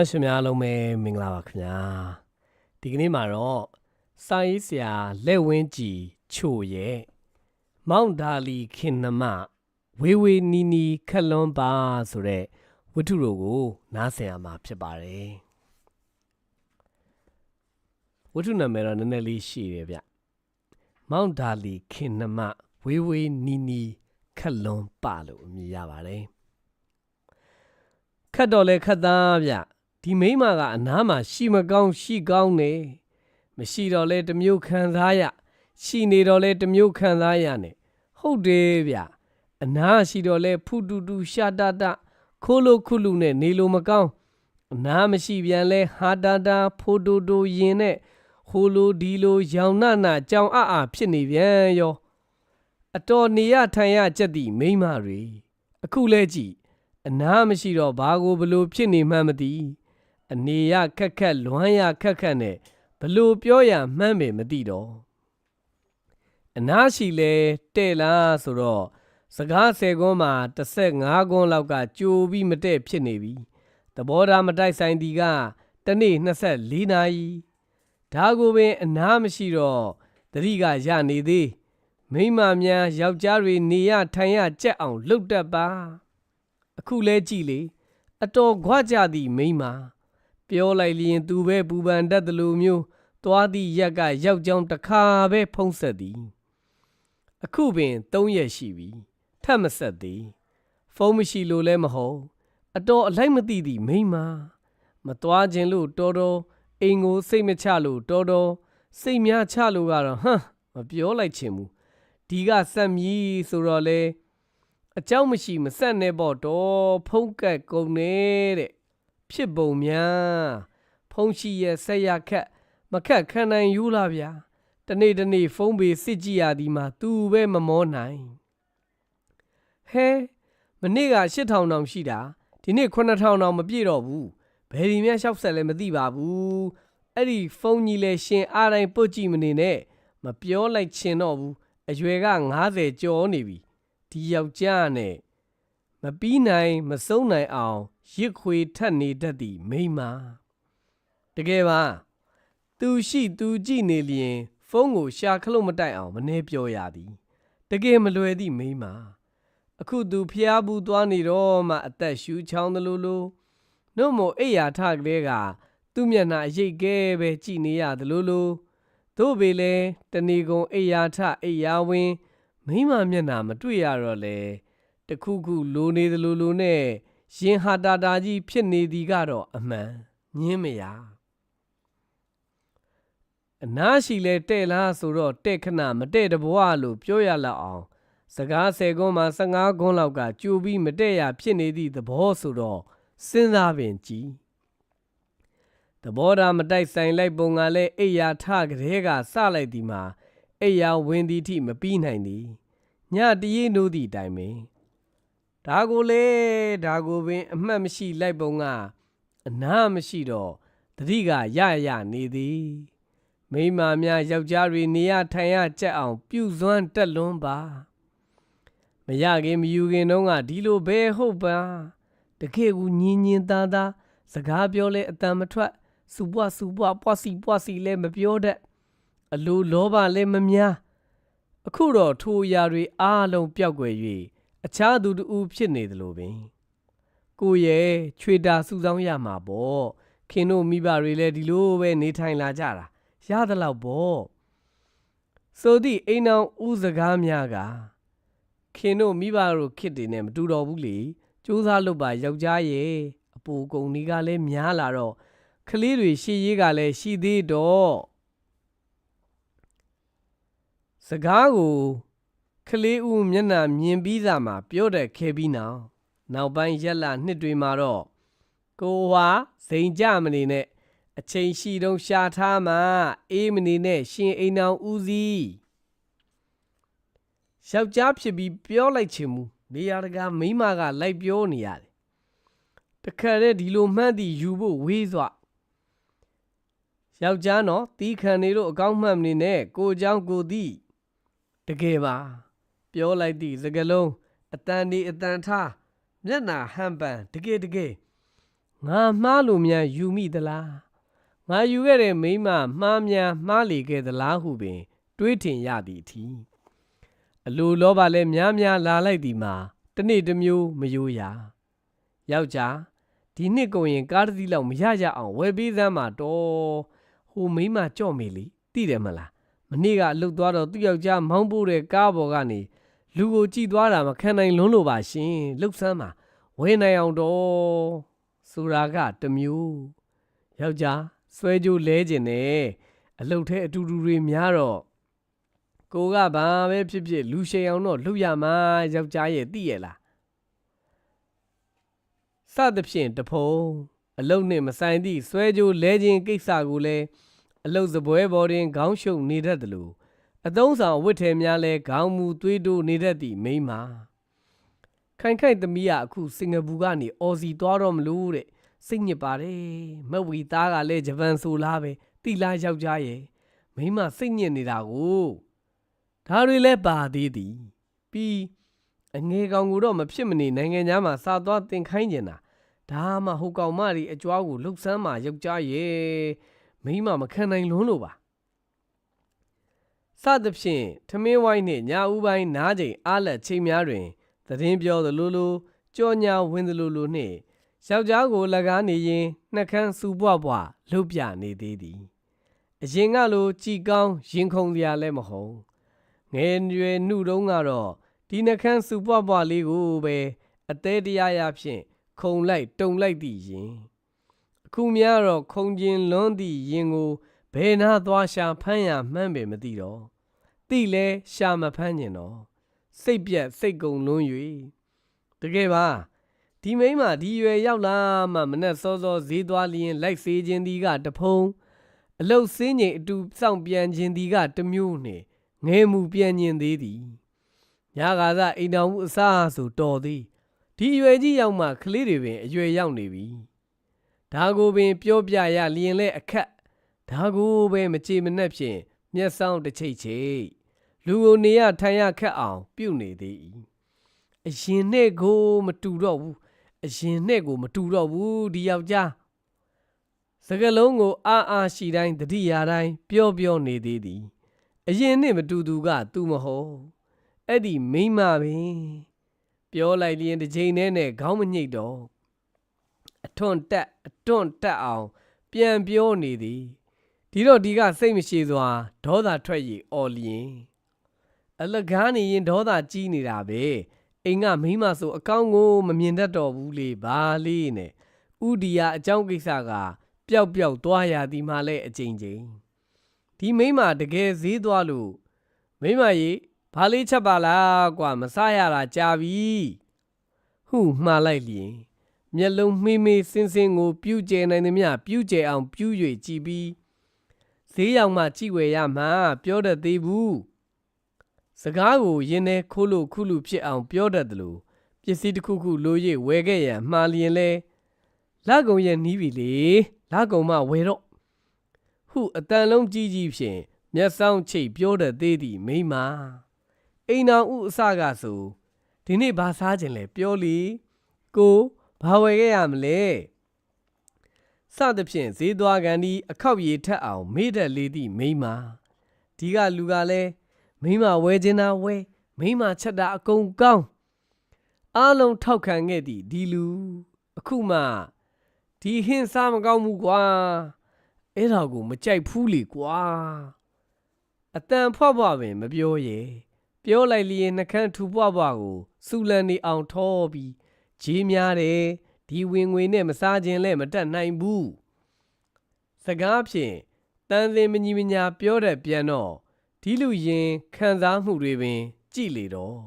တော်ရရှင်များအားလုံးပဲမင်္ဂလာပါခင်ဗျာဒီကနေ့မှာတော့စာရေးဆရာလက်ဝင်းကြည်ချို့ရဲ့မောင်ဒါလီခင်နမဝေဝေနီနီခက်လွန်ပါဆိုတဲ့ဝတ္ထုတို့ကို နားဆင်ရမှာဖြစ်ပါတယ်ဝတ္ထုနာမည်တော့နည်းနည်းလေးရှိတယ်ဗျမောင်ဒါလီခင်နမဝေဝေနီနီခက်လွန်ပါလို့အမည်ရပါတယ်ခတ်တော့လဲခတ်သားဗျ ဒီမိန်းမကအနားမှာရှိမကောင်းရှိကောင်းနေမရှိတော့လဲတစ်မျိုးခံစားရရှိနေတော့လဲတစ်မျိုးခံစားရနဲ့ဟုတ်တယ်ဗျအနားရှိတော့လဲဖူတူတူရှာတာတာခိုးလို့ခုလူနဲ့နေလို့မကောင်းအနားမရှိပြန်လဲဟာတာတာဖိုတိုတိုရင်နဲ့ဟိုလိုဒီလိုရောင်နာနာကြောင်အအဖြစ်နေပြန်ရောအတော်နေရထိုင်ရကြက်သည့်မိန်းမတွေအခုလဲကြည့်အနားမရှိတော့ဘာကိုဘလို့ဖြစ်နေမှန်းမသိ အနေရခက်ခက်လွမ်းရခက်ခက်နဲ့ဘလို့ပြောရမှန်းပဲမသိတော့အနားရှိလဲတဲ့လားဆိုတော့စကားဆယ်ခွန်းမှာ35ခွန်းလောက်ကကြိုပြီးမတဲ့ဖြစ်နေပြီသဘောထားမတိုက်ဆိုင်ဒီကတနေ့24နာရီဒါကိုပင်အနားမရှိတော့တတိကရနေသေးမိန်းမများယောက်ျားတွေနေရထိုင်ရကြက်အောင်လှုပ်တတ်ပါ အခုလဲကြည့်လေအတော်ခွကြသည့်မိန်းမ ပြောလိုက်လျင်သူပဲပူပန်တတ်သလိုမျိုးသွားသည့်ရက်ကယောက်ျောင်းတစ်ခါပဲဖုံးဆက်သည်အခုပင်၃ရက်ရှိပြီထပ်မဆက်သည်ဖုံးမရှိလို့လဲမဟုတ်အတော်အလိုက်မသိသည့်မိန်းမမသွားခြင်းလို့တော်တော်အိမ်ကိုစိတ်မချလို့တော်တော်စိတ်များချလို့ကတော့ဟမ်မပြောလိုက်ချင်ဘူးဒီကဆက်မြည်ဆိုတော့လေအเจ้าမရှိမဆက်နဲ့ပေါ့တော့ဖုံးကက်ကုန်နေတဲ့ ဖြစ်ပုံများဖုံးရှိရဲ့ဆက်ရခက်မခက်ခံနိုင်ယူလားဗျာတနေ့တနေ့ဖုံးပေစစ်ကြည့်ရသည်မှာသူပဲမမောနိုင်ဟဲမနေ့က8000တောင်ရှိတာဒီနေ့9000တောင်မပြည့်တော့ဘူးဘယ်ဒီများလျှောက်ဆက်လဲမသိပါဘူးအဲ့ဒီဖုန်းကြီးလဲရှင်အားတိုင်းပုတ်ကြည့်မနေနဲ့မပြောလိုက်ချင်တော့ဘူးအရွယ်က90ကျော်နေပြီဒီယောက်ျားနဲ့ မပြီးနိုင်မဆုံးနိုင်အောင်ရစ်ခွေထက်နေတတ်သည့်မိန်းမတကယ်ပါသူရှိသူကြည့်နေလျင် ဖုန်းကိုရှာခလို့မတိုက်အောင်မနှဲပြောရသည်တကယ်မလွယ်သည့်မိန်းမအခုသူဖျားဘူးသွားနေတော့မှအသက်ရှူချောင်းသလိုလိုနှုတ်မို့အိယာထကလေးကသူ့မျက်နှာအရိတ်ကဲပဲကြည်နေရသလိုလိုတို့ပေလဲတဏီကုံအိယာထအိယာဝင်းမိမမျက်နှာမတွေ့ရတော့လေ တခုခုလိုနေသလိုလိုနဲ့ရင်ဟာတာတာကြီးဖြစ်နေသည်ကတော့အမှန်ညင်းမရအနားရှိလဲတဲ့လားဆိုတော့တဲ့ခဏမတဲ့တဘွားလို့ပြောရလောက်အောင် စကား၁၀ခွန်းမှာ15ခွန်းလောက်ကကြိုပြီးမတဲ့ရဖြစ်နေသည့်သဘောဆိုတော့စဉ်းစားပင်ကြည့်သဘောထားမတိုက်ဆိုင်လိုက်ပုံကလည်းအိယာထကလေးကစလိုက်ဒီမှာအိယာဝင်သည်ထိမပြီးနိုင်သည်ညတရေနိုးသည့်အတိုင်းပင် ဒါကိုလေဒါကိုပင် အမှတ်မရှိလိုက်ပုံကအနာမရှိတော့တတိကရရနေသည်မိန်းမများယောက်ျားတွေနေရထိုင်ရကြက်အောင် ပြုစွမ်းတက်လွန်းပါမရခင်မယူခင်တော့ကဒီလိုပဲဟုတ်ပါတကယ်ကိုညင်ညင်သားသားစကားပြောလဲအတန်မထွက်စူပွားစူပွားပွားစီပွားစီလဲမပြောတတ်အလိုလောဘလဲမများအခုတော့ထိုအရာတွေအားလုံးပျောက်ကွယ်၍ အခြားသူတူဖြစ်နေသလိုပင် ကိုရဲ့ချွေတာစုဆောင်းရမှာပေါ့ခင်တို့မိဘတွေလည်းဒီလိုပဲနေထိုင်လာကြတာရသလောက်ပေါ့ဆိုသည့်အိမ်အောင်ဥစကားများကခင်တို့မိဘတို့ခစ်တွေနဲ့မတူတော့ဘူးလေစူးစမ်းလုပ်ပါယောက်ျားရဲ့အပူကုံဒီကလည်းများလာတော့ကလေးတွေရှေ့ရေးကလည်းရှိသေးတော့စကားကို ကလေးဦးမျက်နှာမြင်ပြီးသားမှာပြောတဲ့ခဲပြီးနောက်နောက်ပိုင်းရက်လနှစ်တွေမှာတော့ကိုဟာစိန်ကြမနေနဲ့အချိန်ရှိတုံးရှာထားမှအေးမနေနဲ့ရှင်အိမ်အောင်ဦးစီးယောက်ျားဖြစ်ပြီးပြောလိုက်ချင်မူနေရာတကာမိန်းမကလိုက်ပြောနေရတယ်တခါတည်းဒီလိုမှန်းသည်ယူဖို့ဝေးစွာယောက်ျားနော်တီးခံနေလို့အကောင်းမှတ်မနေနဲ့ကိုเจ้าကိုသည်တကယ်ပါ ပြောလိုက်သည့်စကလုံးအတန်ဒီအတန်ထားမျက်နာဟန်ပန်တကယ်တကယ်ငငါမှားလို့များယူမိသလားငါယူခဲ့တဲ့မိန်းမမှားများမှားလေခဲ့သလားဟုပင် တွေးထင်ရသည်အထီးအလိုလောဘလည်းများများလာလိုက်သည်မှာတစ်နေ့တစ်မျိုးမယိုးရာယောက်ျားဒီနှစ်ကုန်ရင်ကားတစ်စီးလောက်မရရအောင်ဝယ်ပေးစမ်းပါတော့ဟိုမိန်းမကြော့မေလေသိတယ်မလားမနေ့ကအလုတ်သွားတော့သူ့ယောက်ျားမောင်းပို့တဲ့ကားပေါ်ကနေ လူကိုကြည့်သွားတာမခံနိုင်လွန်းလို့ပါရှင်လှုပ်ဆမ်းပါဝယ်နိုင်အောင်တော့ဆိုတာကတစ်မျိုးယောက်ျားဆွဲကြိုးလဲကျင်တယ်အလုတ်ထဲအတူတူတွေများတော့ကိုကဘာပဲဖြစ်ဖြစ်လူရှိန်အောင်တော့လှုပ်ရမှာယောက်ျားရဲ့သိရလားစသဖြင့်တဖုံအလုတ်နှင့်မဆိုင်သည့်ဆွဲကြိုးလဲခြင်းကိစ္စကိုလည်းအလုတ်စပွဲပေါ်တွင်ခေါင်းရှုပ်နေတတ်တယ်လို့ အသုံးဆောင်ဝတ်ထည်များလည်းခေါင်းမူသွေးတိုးနေတတ်သည့်မိန်းမခိုင်ခိုင်သမီးကအခုစင်ကာပူကနေအော်စီသွားတော့မလို့တဲ့စိတ်ညစ်ပါတယ်မက်ဝီသားကလည်းဂျပန်ဆိုလားပဲတိလားယောက်ျားရဲ့မိန်းမစိတ်ညစ်နေတာကိုဒါတွေလည်းပါသေးသည်ပြီးအငယ်ကောင်ကိုတော့မဖြစ်မနေနိုင်ငံသားမှာစာသွားတင်ခိုင်းကျင်တာဒါမှဟိုကောင်မကြီးအကြွားကိုလှုပ်ဆန်းမှယောက်ျားရဲ့မိန်းမမခံနိုင်လွန်းလို့ပါ စသဖြင့်ထမင်းဝိုင်းနှင့်ညာဦးပိုင်းနားချိန်အားလက်ချိန်များတွင်သတင်းပြောသလိုလိုကြောညာဝင်သလိုလိုနှင့်ယောက်ျားကိုလကားနေရင်နှက်ခမ်းစူပွားပွားလှုပ်ပြနေသေးသည်အရင်ကလိုကြည်ကောင်းရင်ခုန်စရာလည်းမဟုတ်ငယ်ရွယ်နှုတုံးကတော့ဒီနှခမ်းစူပွားပွားလေးကိုပဲအသေးတရားရဖြင့်ခုံလိုက်တုံလိုက်သည့်ရင်အခုများတော့ခုံကျင်လွန်းသည့်ရင်ကို ဘယ်နာသွားရှာဖမ်းရမှန်းပဲမသိတော့သိလဲရှာမဖမ်းကျင်တော့စိတ်ပြက်စိတ်ကုံလွန်း၍တကယ်ပါဒီမိန်းမဒီရွယ်ရောက်လာမှမနဲ့စောစောဈေးသွားလျင်လိုက်စေခြင်းဒီကတဖုံအလုတ်စင်းချိန်အတူစောင့်ပြန်ခြင်းဒီကတစ်မျိုးနှင့်ငဲမှုပြန်ညင်သေးသည်ညကာသအိမ်တော်မှုအစားဆိုတော်သည်ဒီအရွယ်ကြီးရောက်မှကလေးတွေပင်အရွယ်ရောက်နေပြီဒါကိုပင်ပြောပြရလျင်လဲအခက် ဒါကိုပဲမကြေမနှက်ဖြင့်မျက်စောင်းတစ်ချိတ်ချိတ်လူကိုနေရထိုင်ရခက်အောင်ပြုတ်နေသည်အရင်နဲ့ကိုမတူတော့ဘူးအရင်နဲ့ကိုမတူတော့ဘူးဒီယောက်ျားစကလုံးကိုအာအာရှိတိုင်းတတိယာတိုင်းပြောပြောနေသေးသည်အရင်နဲ့မတူသူကသူမဟုတ်အဲ့ဒီမိန်းမပင်ပြောလိုက်လျင်တစ်ချိန်နဲ့နဲ့ခေါင်းမညိတ်တော့အထွန်းတက်အထွန်းတက်အောင် ပြန်ပြောနေသည် ဒီတော့ဒီကစိတ်မရှိစွာဒေါသထွက်ရည်အော်လျင်အလကားနေရင်ဒေါသကြီးနေတာပဲအိမ်ကမိန်းမဆိုအကောင်းကိုမမြင်တတ်တော့ဘူးလေဘာလေးနဲ့ဥဒီယာအကြောင်းကိစ္စကပျောက်ပျောက်သွားရသည်မှလည်းအချိန်ချင်းဒီမိန်းမတကယ်ဈေးသွားလို့မိန်းမကြီးဘာလေးချက်ပါလားကွာမစားရတာကြာပြီဟုမှားလိုက်လျင်မျက်လုံးမှီးမှီးစင်းစင်းကိုပြူးကျဲနိုင်သည်မြပြူးကျဲအောင်ပြူး၍ကြည်ပြီး ဈေးရောက်မှကြည့်ဝယ်ရမှာပြောတတ်သေးဘူးစကားကိုရင်းနေခိုးလို့ခုလူဖြစ်အောင်ပြောတတ်တယ်လို့ပစ္စည်းတစ်ခုခုလို၍ဝယ်ခဲ့ရန်မှားလျင်လဲလကုံရဲ့နီးပြီလေလကုံမှဝယ်တော့ဟုအတန်လုံးကြီးကြီးဖြင့်မျက်စောင်းချိတ်ပြောတတ်သေးသည်မိန်းမအိမ်တော်ဥအစကဆိုဒီနေ့ဘာစားခြင်းလဲပြောလီကိုဘာဝယ်ခဲ့ရမလဲ စသဖြင့်ဈေးသွားကန်ဒီအခောက်ရည်ထက်အောင် မေ့တတ်လေသည့်မိန်းမဒီကလူကလည်းမိန်းမဝယ်ခြင်းသာဝယ်မိန်းမချက်တာအကုန်ကောင်းအားလုံးထောက်ခံခဲ့သည့်ဒီလူ အခုမှဒီဟင်းစားမကောင်းဘူးကွာအဲ့ဒါကိုမကြိုက်ဘူးလေကွာအတန်ဖွားဖွားပင်မပြောရဲပြောလိုက်လျင်နှကန်းထူပွားပွားကိုစူလန်နေအောင်ထောပြီးဂျေးများတယ် ဒီဝင်ငွေနဲ့မစားခြင်းလဲမတက်နိုင်ဘူးစကားဖြင့်တန်စင်မညီမညာပြောတဲ့ပြန်တော့ဒီလူရင်ခံစားမှုတွေပင် ကြည်လေတော့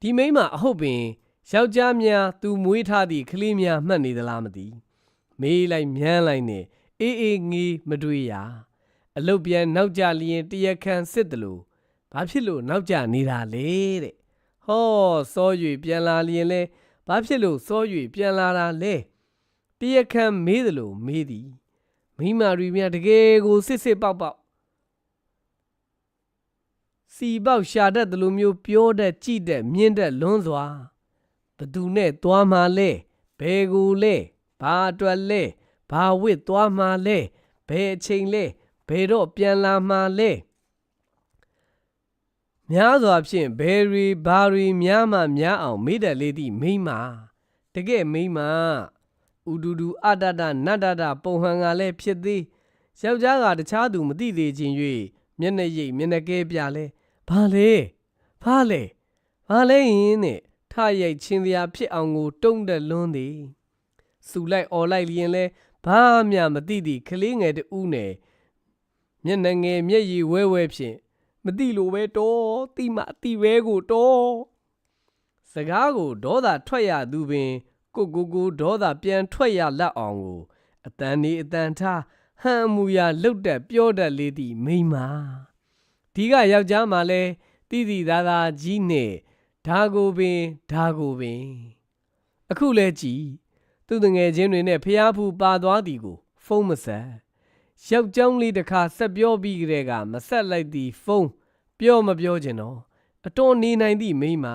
ဒီမိန်းမအဟုတ်ပင်ယောက်ျားများသူမွေးထားသည့်ကလေးများမှတ်နေသလားမသိမေးလိုက်မြန်းလိုက်နဲ့အေးအေးငေးမတွေ့ရအလုတ်ပြန်နောက်ကြလျင်တရခန်စစ်တယ်လို့ဘာဖြစ်လို့နောက်ကြနေတာလဲတဲ့ဟောစော၍ပြန်လာလျင်လဲ ဘာဖြစ်လို့စော၍ပြန်လာတာလဲတရခန်မေးတယ်လို့မေးသည်မိမာရီမြတကယ်ကိုစစ်စစ်ပေါက်ပေါက်စီပေါက်ရှာတတ်တယ်လို့မျိုးပြောတတ်ကြည့်တတ်မြင်တတ်လွန်းစွာဘသူနဲ့သွားမှလဲဘယ်ကိုလဲဘာအတွက်လဲဘာဝစ်သွားမှာလဲဘယ်အချိန်လဲဘယ်တော့ပြန်လာမှာလဲ များစွာဖြင့်ဘယ်ရီဘာရီများမှများအောင်မေးတတ်လေးသည့်မိန်းမတကယ်မိန်းမဥဒူဒူအတတနတ္တတပုံဟန်ကလည်းဖြစ်သေးယောက်ျားကတခြားသူမသိသေးခြင်း၍မျက်နှာရိပ်မျက်နှာကဲပြလဲဘာလဲဘာလဲဘာလဲယင်းနဲ့ထရိုက်ချင်းစရာဖြစ်အောင်ကိုတုံးတက်လွန်းသည်စူလိုက်អော်လိုက်လျင်လဲဘာမှမသိသည့်ကလေးငယ်တူးနဲ့မျက်နှာငယ်မျက်ရည်ဝဲဝဲဖြင့် မသိလို့ပဲတော့တိမအတိပဲကိုတော့စကားကိုဒေါသထွက်ရသူပင် ကိုကိုကိုဒေါသပြန်ထွက်ရလက်အောင်ကိုအတန်ဒီအတန်ထားဟန်အမူရာလှုပ်တက်ပြောတတ်လေးသည့်မိန်းမဒီကယောက်ျားမှလည်းတိတိသားသားကြီးနဲ့ဓာကိုပင်ဓာကိုပင် အခုလဲကြည်သူတငယ်ချင်းတွေနဲ့ဖျားဖူပါသွားသည်ကို ဖုန်းမဆက် ယောက်ျောင်းလေးတစ်ခါဆက်ပြောပြီးကြတဲ့ကမဆက်လိုက်သည်ဖုန်းပြောမပြောချင်တော့အတော်နေနိုင်သည့်မိန်းမ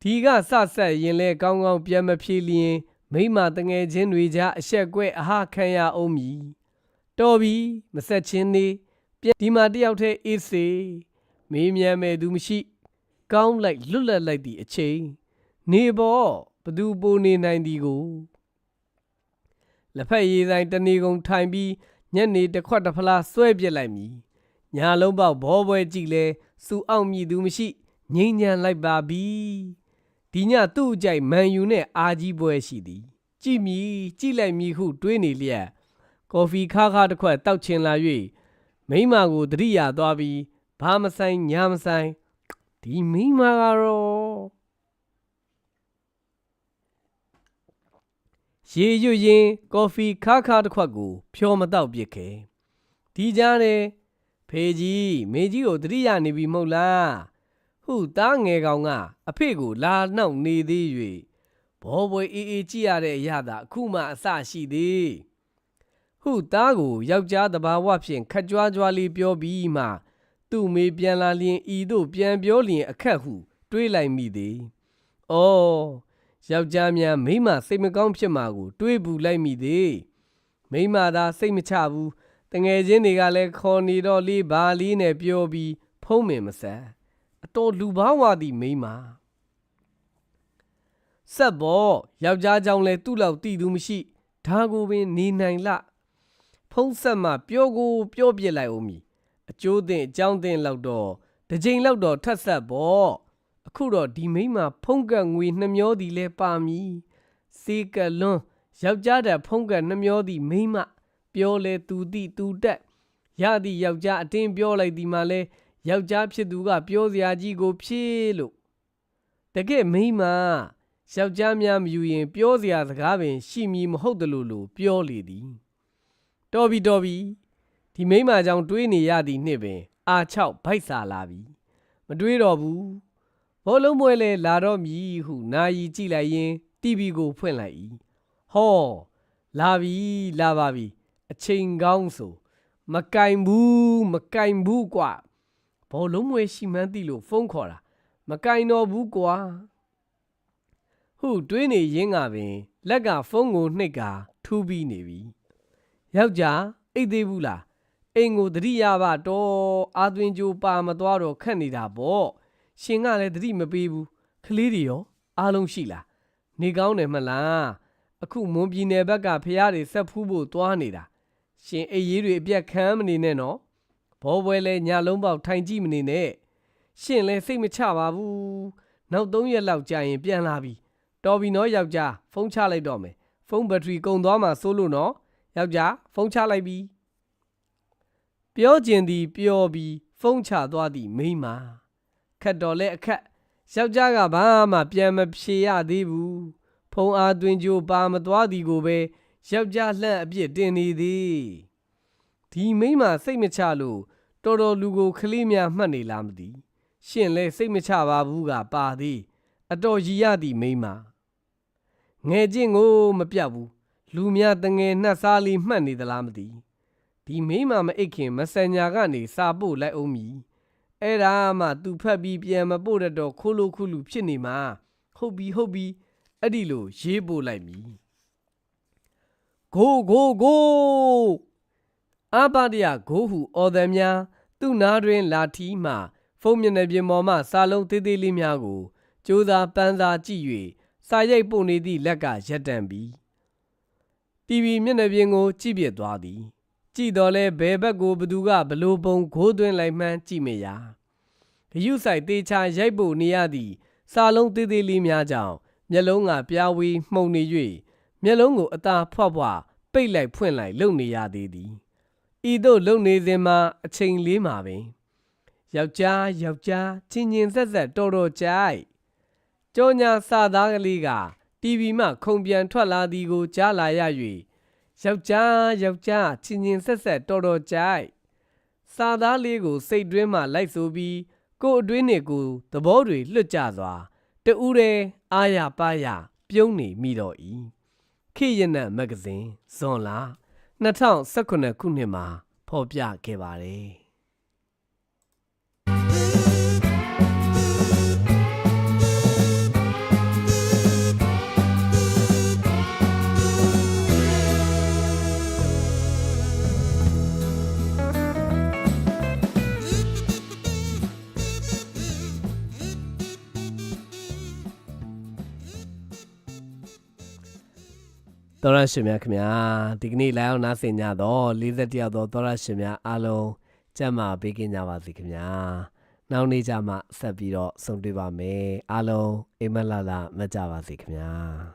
ဒီကစဆက်ရင်လဲကောင်းကောင်းပြန်မဖြေလျင်မိန်းမတငယ်ချင်းတွေကြားအဆက်ကွဲအဟခံရအောင်မည်တော်ပြီမဆက်ချင်းနေပြန်ဒီမှာတယောက်တည်းအေးစေမေးမြန်းမဲ့သူမရှိ ကောင်းလိုက်လွတ်လပ်လိုက်သည့်အချိန်နေပေါ်ဘသူပိုနေနိုင်သည်ကို လက်ဖက်ရည်ဆိုင်တနေကုန်ထိုင်ပြီးညနေတစ်ခွက်တစ်ဖလားဆွဲပြစ်လိုက်မည်ညာလုံးပေါက်ဘောပွဲကြည့်လဲစူအောင်မြည်သူမရှိငိမ့်ညံလိုက်ပါပြီဒီညသူ့အကြိုက်မန်ယူနဲ့အာကြီးပွဲရှိသည် ကြည့်မည်ကြည့်လိုက်မည်ဟုတွေးနေလျက်ကော်ဖီခါခါတစ်ခွက်တောက်ချင်လာ၍မိမကိုတတိယသွားပြီးဘာမဆိုင်ညာမဆိုင်ဒီမိမကတော့ ရေရွတ်ရင်ကော်ဖီခါခါတစ်ခွက်ကို ဖြောမတော့ပြစ်ခဲ့ဒီကြားနဲ့ဖေကြီးမေကြီးကိုတတိယနေပြီမဟုတ်လားဟုသားငယ်ကောင်ကအဖေကိုလာနှောက်နေသေး၍ဘောဘွယ်အေးအေးကြည့်ရတဲ့အရာသာအခုမှအစရှိသေးဟုသားကိုယောက်ျားတဘာဝဖြင့်ခက်ကြွားကြွားလေးပြောပြီးမှသူ့မေပြန်လာလျင်ဤသို့ပြန်ပြောလျင်အခက်ဟု တွေးလိုက်မိသည်။အော် ယောက်ျားများမိမစိတ်မကောင်းဖြစ်မှာကို တွေးဘူးလိုက်မိသည်။မိမသာစိတ်မချဘူး။တငယ်ချင်းတွေကလည်းခေါ်နေတော့လေးဘာလေးနဲ့ပြောပြီးဖုံးမင်မဆက်။အတော်လူဘာဝသည်မိမ။ဆက်ဘောယောက်ျားကြောင့်လဲသူ့လောက်တည်သူမရှိဒါကိုပင်နေနိုင်လဖုံးဆက်မှပြောကိုပြောပြစ်လိုက်အောင်မီအကျိုးတင်အကြောင်းတင်လောက်တော့တစ်ချိန်လောက်တော့ထက်ဆက်ပေါ့ အခုတော့ဒီမိမဖုံးကက်ငွေနှမျောသည်လဲပါမည်စေကလွန်းယောက်ျားတဲ့ဖုံးကက်နှမျောသည်မိမပြောလဲသူတိသူတက်ရသည့်ယောက်ျားအတင်းပြောလိုက်ဒီမှာလဲယောက်ျားဖြစ်သူကပြောစရာကြီးကိုဖြည့်လို့တကယ်မိမယောက်ျားများမယူရင် ပြောစရာစကားပင် ရှိမည်မဟုတ်တယ်လို့လို့ပြောလေသည်တော်ပြီတော်ပြီဒီမိမကြောင့်တွေးနေရသည်နှစ်ပင် အာ6ဗိုက်စာလာပြီမတွေးတော့ဘူး ဘောလုံးပွဲလဲလာတော့မည်ဟုနာယီကြည့်လိုက်ရင်တီဗီကိုဖွင့်လိုက်၏ဟောလာပြီလာပါပြီအချိန်ကောင်းဆိုမကင်ဘူးမကင်ဘူးကွာဘောလုံးပွဲရှိမှန်းသိလို့ဖုန်းခေါ်တာမကင်တော့ဘူးကွာဟုတွေးနေရင်းကပင် လက်ကဖုန်းကိုနှိပ်ကာထူးပြီးနေပြီယောက်ျားအိတ်သေးဘူးလားအိမ်ကိုသတိရပါတော့အာသွင်းကြိုးပါမသွားတော့ခက်နေတာပေါ့ ရှင်ကလည်းသတိမပေးဘူးကလေးတွေရောအားလုံးရှိလားနေကောင်းတယ်မလားအခုမွန်ပြည်နယ်ဘက်ကဖះတွေဆက်ဖူးဖို့သွားနေတာရှင်အိရေးတွေအပြက်ခံမနေနဲ့နော်ဘောပွဲလဲညလုံးပေါက်ထိုင်ကြည့်မနေနဲ့ရှင်လဲစိတ်မချပါဘူးနောက်၃ရက်လောက်ကြာရင်ပြန်လာပြီတော်ပြီနော်ယောက်ျားဖုန်းချလိုက်တော့မယ်ဖုန်းဘက်ထရီကုန်သွားမှစိုးလို့နော်ယောက်ျားဖုန်းချလိုက်ပြီပြောကျင်သည်ပြောပြီးဖုန်းချသွားသည့်မိန်းမ ခက်တော်လဲအခက်ယောက်ျားကဘာမှပြန်မဖြေရသေးဘူးဖုံးအားသွင်းကြိုးပါမသွားသည်ကိုပဲယောက်ျားလှန့်အပြစ်တင်နေသည်ဒီမိန်းမစိတ်မချလို့တော်တော်လူကိုကလေးများမှတ်နေလားမသိရှင်လဲစိတ်မချပါဘူးကပါသည်အတော်ရည်ရသည့်မိန်းမငယ်ချင်းကိုမပြတ်ဘူးလူများတငယ်နှက်စားလေးမှတ်နေသလားမသိဒီမိမမအိတ်ခင်မဆန်ညာကနေစာပို့လိုက်အောင်မီ အဲ့ဒါမှသူဖက်ပြီးပြန်မပို့တတ်တော့ခိုးလို့ခုလူဖြစ်နေမှာဟုတ်ပြီဟုတ်ပြီအဲ့ဒီလိုရေးပို့လိုက်မည်ဂိုးဂိုးဂိုးအဘဒယဂိုးဟုအော်သည်များသူ့နားတွင် လာထီးမှဖုံးမျက်နှာပြင်ပေါ်မှစာလုံးသေးသေးလေးများကိုကြိုးစားပန်းစားကြည့်၍စာရိပ်ပို့နေသည့်လက်ကရက်တန့်ပြီးတီဗီမျက်နှာပြင်ကိုကြည့်ပြသွားသည် ကြည့်တော့လဲဘယ်ဘက်ကိုဘသူကဘလို့ပုံဂိုးသွင်းလိုက်မှန်းကြည့်မရဂယုဆိုင်တေချာရိုက်ဖို့နေရသည့်စာလုံးသေးသေးလေးများကြောင့်မျက်လုံးကပြားဝေးမှုန်နေ၍မျက်လုံးကိုအသာဖွာ့ဖွာ့ပိတ်လိုက်ဖွင့်လိုက်လုပ်နေရသေးသည်ဤသို့လုပ်နေစဉ်မှာအချိန်လေးမှာပင်ယောက်ျားယောက်ျားချင်းချင်းဆက်ဆက်တော်တော်ကြိုက်ကြောညာစာသားကလေးကတီဗီမှခုံပြန်ထွက်လာသည်ကိုကြားလာရ၍ ယောက်ျားယောက်ျားချင်းချင်းဆက်ဆက်တော်တော်ကြိုက်စာသားလေးကို စိတ်တွင်းမှလိုက်ဆိုပြီးကိုယ်အတွင်းနှင့်ကိုယ်သဘောတွေလွတ်ကျစွာတူးတဲ့အာရပါရပြုံးနေမိတော့၏ခေတ်ရနံ့မဂ္ဂဇင်းဇွန်လ2019ခုနှစ်မှာဖော်ပြခဲ့ပါတယ် သောရရှင်များခင်ဗျာဒီကနေ့လာအောင်နားဆင်ကြတော့40ရောက်သောသောရရှင်များအားလုံးကျမ်းမာပေးကင်းကြပါစေခင်ဗျာနောက်နေ့ကျမှဆက်ပြီးတော့ဆုံတွေ့ပါမယ်အားလုံးအိမ်မက်လာလာမကြပါစေခင်ဗျာ